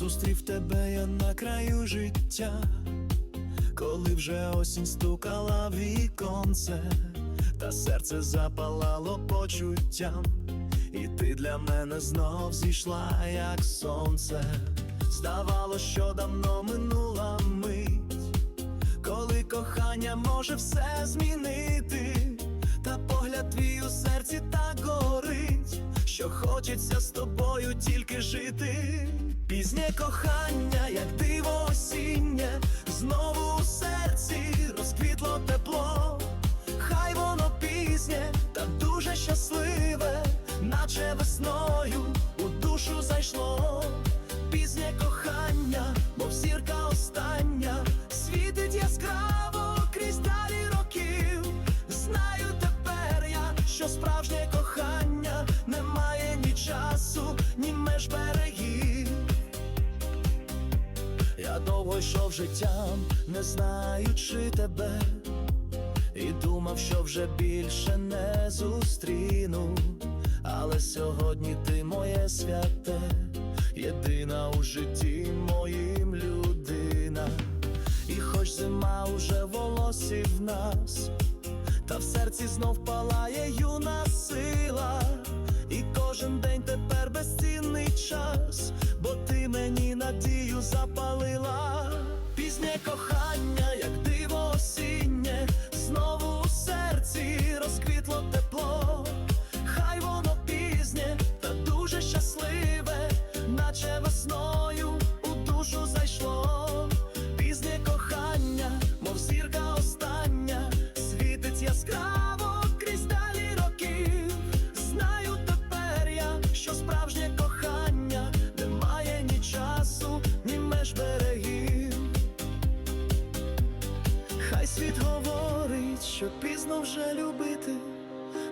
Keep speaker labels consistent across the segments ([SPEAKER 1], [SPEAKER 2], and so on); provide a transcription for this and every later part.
[SPEAKER 1] Зустрів тебе я на краю життя, коли вже осінь стукала віконце, та серце запалало почуттям, і ти для мене знов зійшла, як сонце. Здавало, що давно минула мить, коли кохання може все змінити, та погляд твій у серці так горить, що хочеться з тобою тільки жити. Пізнє кохання, як диво осіннє, знову у серці розквітло тепло, хай воно пізнє та дуже щасливе, наче весною у душу зайшло. Пізнє кохання, мов зірка остання, світить яскраво Я довго йшов життям, не знаючи тебе, і думав, що вже більше не зустріну. Але сьогодні ти моє святе, єдина у житті моїм людина. І хоч зима уже в волосі в нас, та в серці знов палає юна сила, і кожен день тепер безцінний час, бо ти мені надію запалила. Розквітло тепло. Хай воно пізнє та дуже щасливе, наче весною у душу зайшло. Пізнє кохання, мов зірка остання, світить яскраво крізь далі років. Знаю тепер я, що справжнє кохання не має ні часу, ні меж берегів. Хай світ говорить, що пізно вже любити,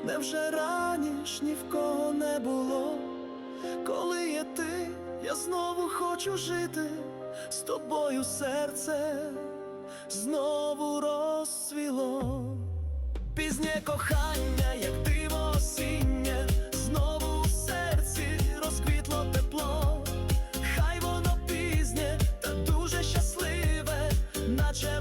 [SPEAKER 1] невже раніш ні в кого не було, коли є ти, я знову хочу жити, з тобою серце знову розцвіло, пізнє кохання, як диво осіннє, знову в серці розквітло тепло, хай воно пізнє, та дуже щасливе, наче